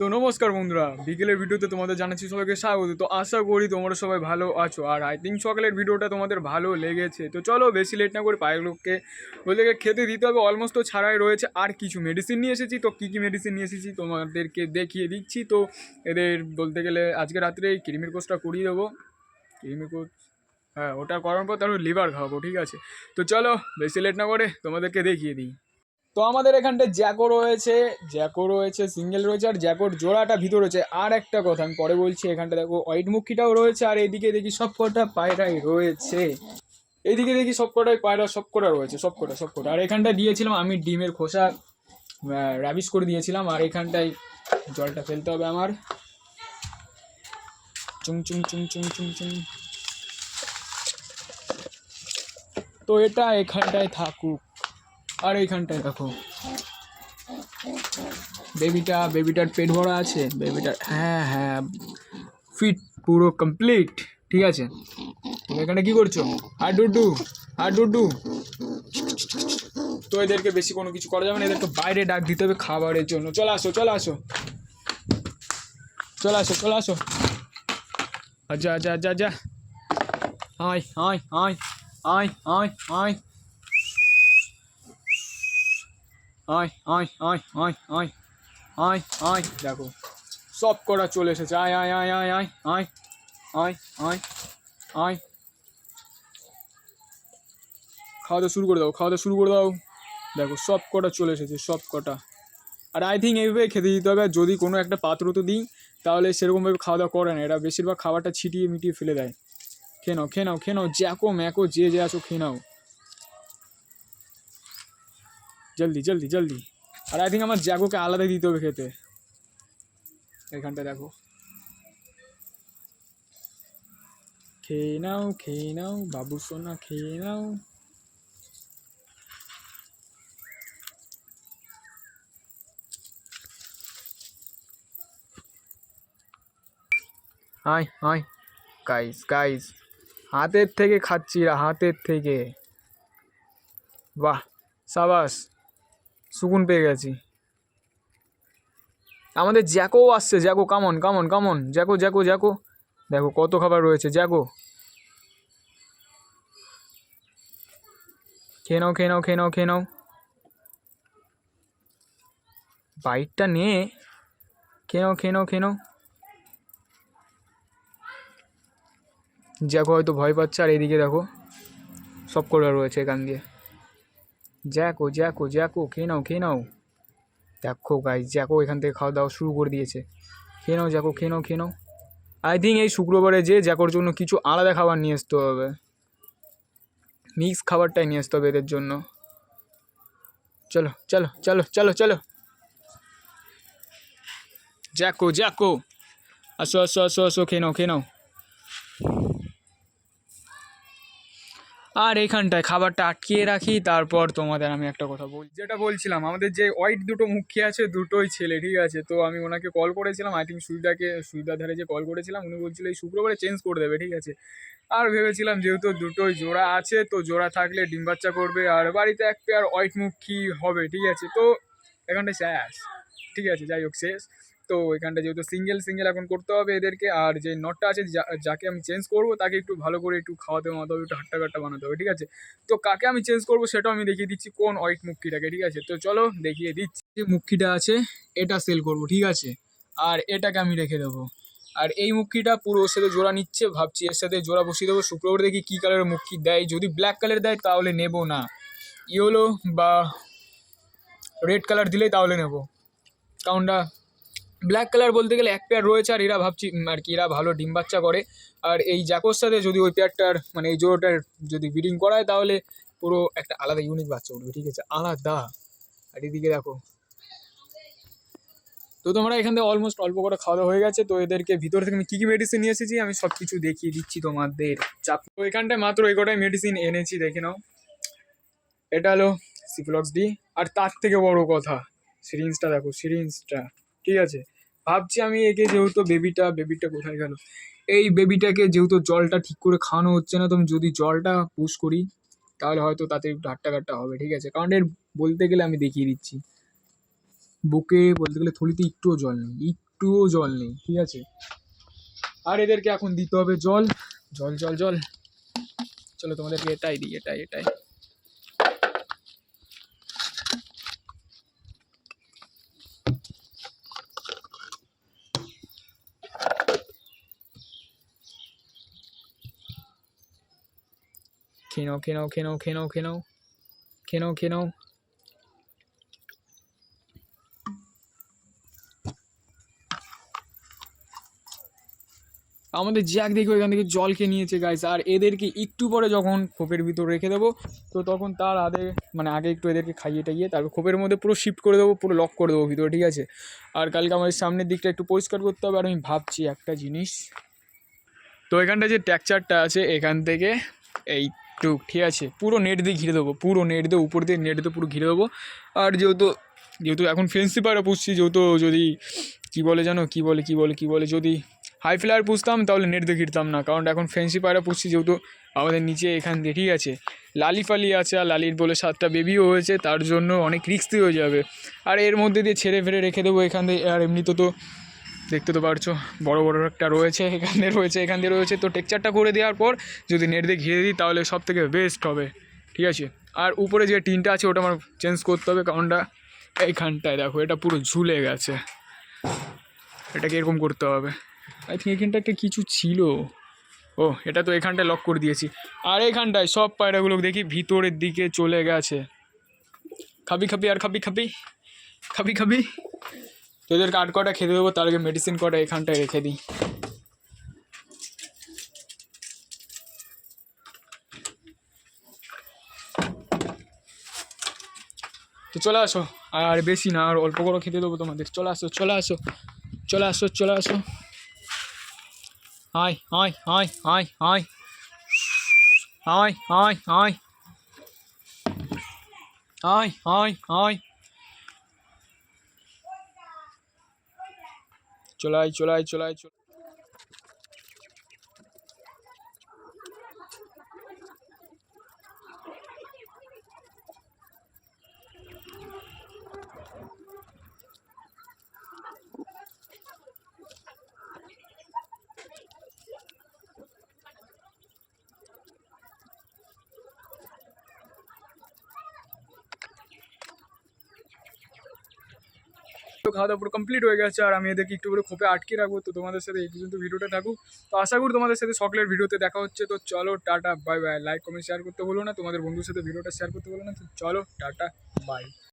তো নমস্কার বন্ধুরা, বিকেলের ভিডিওতে তোমাদের জানাচ্ছি সবাইকে স্বাগত। তো আশা করি তোমরা সবাই ভালো আছো, আর আই থিঙ্ক সকালের ভিডিওটা তোমাদের ভালো লেগেছে। তো চলো বেশি লেট না করে পায়েগুলোকে বলতে গেলে খেতে দিতে হবে অলমোস্ট তো ছাড়াই রয়েছে আর কিছু মেডিসিন নিয়ে এসেছি। তো কী কী মেডিসিন নিয়ে এসেছি তোমাদেরকে দেখিয়ে দিচ্ছি। তো এদের বলতে গেলে আজকে রাত্রে এই কৃমির কোর্সটা করিয়ে দেবো। কৃমির কোর্স হ্যাঁ ওটা করার পর তারপর লিভার খাওয়াবো, ঠিক আছে? তো চলো বেশি লেট না করে তোমাদেরকে দেখিয়ে দিই। তো আমাদের এখানটায় জ্যাকো রয়েছে জ্যাকো রয়েছে, সিঙ্গেল রয়েছে, আর জ্যাকোর জোড়াটা ভিতর রয়েছে। আর একটা কথা আমি পরে বলছি, এখানটা দেখো, হোয়াইট মুখিটাও রয়েছে, আর এদিকে দেখি সব কটা পায়রাই রয়েছে। এদিকে দেখি সব কটাই পায়রা সব কটা রয়েছে সব কটা সব কটা আর এখানটা দিয়েছিলাম আমি ডিমের খোসা র্যাবিস করে দিয়েছিলাম, আর এখানটায় জলটা ফেলতে হবে আমার। চুং চুং চুং চুং চুং চুং। তো এটা এখানটায় থাকুক। আর এইখানটায় দেখো। বেবিটা বেবিটার পেট ভরা আছে। বেবিটার হ্যাঁ হ্যাঁ ফিট পুরো কমপ্লিট ঠিক আছে? তুমি এখানে কি করছ? আর ডুডু আর ডুডু। তো এদেরকে বেশি কোনো কিছু করা যাবে না, এদেরকে বাইরে ডাক দিতে হবে খাবারের জন্য। চলে আসো চলে আসো। চলে আসো চলে আসো। আচ্ছা আচ্ছা আচ্ছা আচ্ছা আয় আয় আয় আয় আয় আয়। আয় আয় আয় আয় আয় আয় আয় দেখো সব করা চলে এসেছে আয় আয় আয় আয় আয় আয় আয় আয় আয় খাওয়া দাওয়া শুরু করে দাও খাওয়া দাওয়া শুরু করে দাও দেখো সব কটা চলে এসেছে সব কটা আর আই থিঙ্ক এইভাবে খেতে দিতে হবে যদি কোনো একটা পাত্র তো দিই তাহলে সেরকমভাবে খাওয়া দাওয়া করে না এরা বেশিরভাগ খাবারটা ছিটিয়ে মিটিয়ে ফেলে দেয় খেয়ে নাও খেয়ে নাও খেয়ে নাও জ্যাকো ম্যাকো যে যে আছো খেয়ে নাও জলদি জলদি জলদি। আর আই থিঙ্ক আমার জ্যাকোকে আলাদা দিতে হবে খেতে। এখানটা দেখো। খেয়ে নাও খেয়ে নাও, বাবু সোনা, খেয়ে নাও। আয় আয় গাইস গাইস হাতের থেকে খাচ্ছি হাতের থেকে। বাহ, সাবাস। সুকুন পেয়ে গেছি। আমাদের জ্যাকো আসছে, Jacko come on come on come on Jacko Jacko Jacko. দেখো কত খাবার রয়েছে, জ্যাকো। খেয়ে নাও খেয়ে নাও খেয়ে নাও খেয়ে নাও। বাইকটা নিয়ে খেয়ে নাও খেয়ে নাও খেয়ে নাও। জ্যাকো হয়তো ভয় পাচ্ছে, আর এদিকে দেখো সব করে রয়েছে এখান দিয়ে। জ্যাকো জ্যাকো জ্যাকো খেয়ে নাও খেয়ে নাও। দেখো গাইজ জ্যাকো এখান থেকে খাওয়া দাওয়া শুরু করে দিয়েছে। খেয়ে নাও জ্যাকো খেয়ে নাও খেয়ে নাও। আই থিঙ্ক এই শুক্রবারে যে জ্যাকোর জন্য কিছু আলাদা খাবার নিয়ে আসতে হবে। মিক্স খাবারটাই নিয়ে আসতে হবে এদের জন্য। চলো চলো চলো চলো চলো। জ্যাকো জ্যাকো আসো আসো আসো আসো, খেয়ে নাও খেয়ে নাও। আর এইখানটায় খাবারটা আটকিয়ে রাখি, তারপর তোমাদের আমি একটা কথা বল। যেটা বলছিলাম, আমাদের যে হোয়াইট দুটো মুখী আছে, দুটোই ছেলে, ঠিক আছে? তো আমি ওনাকে কল করেছিলাম আই থিঙ্ক সুইদাকে, সুইদার ধারে যে কল করেছিলাম, উনি বলছিল এই শুক্রবারে চেঞ্জ করে দেবে, ঠিক আছে? আর ভেবেছিলাম যেহেতু দুটোই জোড়া আছে, তো জোড়া থাকলে ডিম বাচ্চা করবে, আর বাড়িতে এক পেয়ার হোয়াইট মুখী হবে, ঠিক আছে? তো এখানটায় শেষ, ঠিক আছে? যাই হোক, শেষ। তো এখানটা যেহেতু সিঙ্গেল সিঙ্গেল এখন করতে হবে এদেরকে। আর যে নটটা আছে যাকে আমি চেঞ্জ করব, তাকে একটু ভালো করে একটু খাওয়াতে মাতে হবে, একটু হাট্টা কাট্টা বানাতে হবে, ঠিক আছে? তো কাকে আমি চেঞ্জ করব সেটাও আমি দেখিয়ে দিচ্ছি কোন হোয়াইট মুখিটাকে ঠিক আছে? তো চলো দেখিয়ে দিচ্ছি যে মুখিটা আছে, এটা সেল করব, ঠিক আছে? আর এটাকে আমি রেখে দেবো। আর এই মুখিটা পুরো ওর সাথে জোড়া নিচ্ছে, ভাবছি এর সাথে জোড়া বসিয়ে দেবো, শুক্রবার দেখি কী কালারের মুখি দেয়। যদি ব্ল্যাক কালার দেয়, তাহলে নেব না। ইয়েলো বা রেড কালার দিলেই তাহলে নেব। কারণটা ব্ল্যাক কালার বলতে গেলে এক পেয়ার রয়েছে আর এরা ভাবছি আর কি, এরা ভালো ডিম বাচ্চা করে। আর এই জ্যাকোর সাথে যদি ওই পেয়ারটার মানে এই জোড়াটার যদি ব্রিডিং করায়, তাহলে পুরো একটা আলাদা ইউনিক বাচ্চা উঠবে, ঠিক আছে? আলাদা। আর এদিকে দেখো। তো তোমরা এখান থেকে অলমোস্ট অল্প করে খাওয়া দাওয়া হয়ে গেছে, তো এদেরকে ভিতর থেকে আমি কী কী মেডিসিন নিয়ে এসেছি, আমি সব কিছু দেখিয়ে দিচ্ছি তোমাদের। চাপ তো এখানটায় মাত্র এই কটাই মেডিসিন এনেছি, দেখে নাও। এটা হলো সিফ্লক্স ডি আর তার থেকে বড় কথা সিরিঞ্জটা দেখো সিরিঞ্জটা ঠিক আছে? ভাবছি আমি একে যেহেতু বেবিটা বেবিটা কোথায় গেল? এই বেবিটাকে যেহেতু জলটা ঠিক করে খাওয়ানো হচ্ছে না, তো আমি যদি জলটা পুশ করি, তাহলে হয়তো তাতে একটু হাট্টা হবে, ঠিক আছে? কারণ এর বলতে গেলে আমি দেখিয়ে দিচ্ছি। বুকে বলতে গেলে থলিতে একটুও জল নেই, একটুও জল নেই, ঠিক আছে? আর এদেরকে এখন দিতে হবে জল। জল জল জল। চলো তোমাদেরকে এটাই দিই, এটাই এটাই। নাও খেয়ে নাও খেয়ে নাও খেয়ে নাও আমাদের জ্যাক দেখো এখান থেকে জল খেয়ে নিয়েছে গাইস আর এদেরকে একটু পরে যখন খোপের ভিতর রেখে দেবো, তো তখন তার আগে মানে আগে একটু এদেরকে খাইয়ে টাইয়ে তারপর খোপের মধ্যে পুরো শিফট করে দেবো, পুরো লক করে দেবো ভিতরে, ঠিক আছে? আর কালকে আমাদের সামনের দিকটা একটু পরিষ্কার করতে হবে, আর আমি ভাবছি একটা জিনিস। তো এখানটা যে ট্যাকচারটা আছে, এখান থেকে এইটুক ঠিক আছে, পুরো নেট দিয়ে ঘিরে দেবো, পুরো নেট দিয়ে উপর দিয়ে নেট দিয়ে পুরো ঘিরে দেবো। আর যেহেতু যেহেতু এখন ফেন্সি পায়রা পুষছি, যেহেতু যদি, কী বলে জানো, কী বলে কী বলে কী বলে, যদি হাই ফ্লায়ার পুষতাম, তাহলে নেট দিয়ে ঘিরতাম না। কারণ এখন ফেন্সি পায়রা পুষছি, যেহেতু আমাদের নিচে এখান দিয়ে, ঠিক আছে। লালি ফালি আছে, আর লালির বলে সাতটা বেবিও হয়েছে, তার জন্য অনেক রিক্সি হয়ে যাবে। আর এর মধ্যে দিয়ে ছেড়ে ফেড়ে রেখে দেবো এখান দিয়ে। আর এমনিতে তো দেখতে তো পারছ, বড় বড় একটা রয়েছে এখানে, রয়েছে এখান দিয়ে রয়েছে। তো টেকচারটা করে দেওয়ার পর যদি নেট দিয়ে ঘিরে দিই, তাহলে সব থেকে বেস্ট হবে। ঠিক আছে? আর উপরে যে টিনটা আছে, ওটা আমার চেঞ্জ করতে হবে কারণটা এইখানটায় দেখো, এটা পুরো ঝুলে গেছে। এটাকে এরকম করতে হবে। আই থিঙ্ক এখানটা একটা কিছু ছিল। ও, এটা তো এখানটায় লক করে দিয়েছি। আর এখানটায় সব পায়রাগুলো দেখি ভিতরের দিকে চলে গেছে। খাবি খাবি, আর খাবি খাবি। খাবি খাবি। তো এদের কাঠ কটা খেতে দেবো, তার আগে মেডিসিন কটা এখানটায় রেখে দিই। তো চলে আসো, আর বেশি না, আর অল্প করে খেতে দেবো তোমাদের। চলে আসো চলে আসো চলে আসো চলে আসো। Hi hi hi hi hi hi hi hi hi hi hi চলাই চলাই চলাই চল তো খাওয়া দাওয়া পুরো কমপ্লিট হয়ে গেছে আর আমি এদেরকে একটু করে খোপে আটকে রাখব। তো তোমাদের সাথে এই পর্যন্ত ভিডিওটা থাকুক। তো আশা করি তোমাদের সাথে সকলের ভিডিওতে দেখা হচ্ছে। তো চলো, tata bye bye like comment share করতে বলো না। তোমাদের বন্ধুর সাথে ভিডিওটা শেয়ার করতে বলো না। তো চলো, টাটা বাই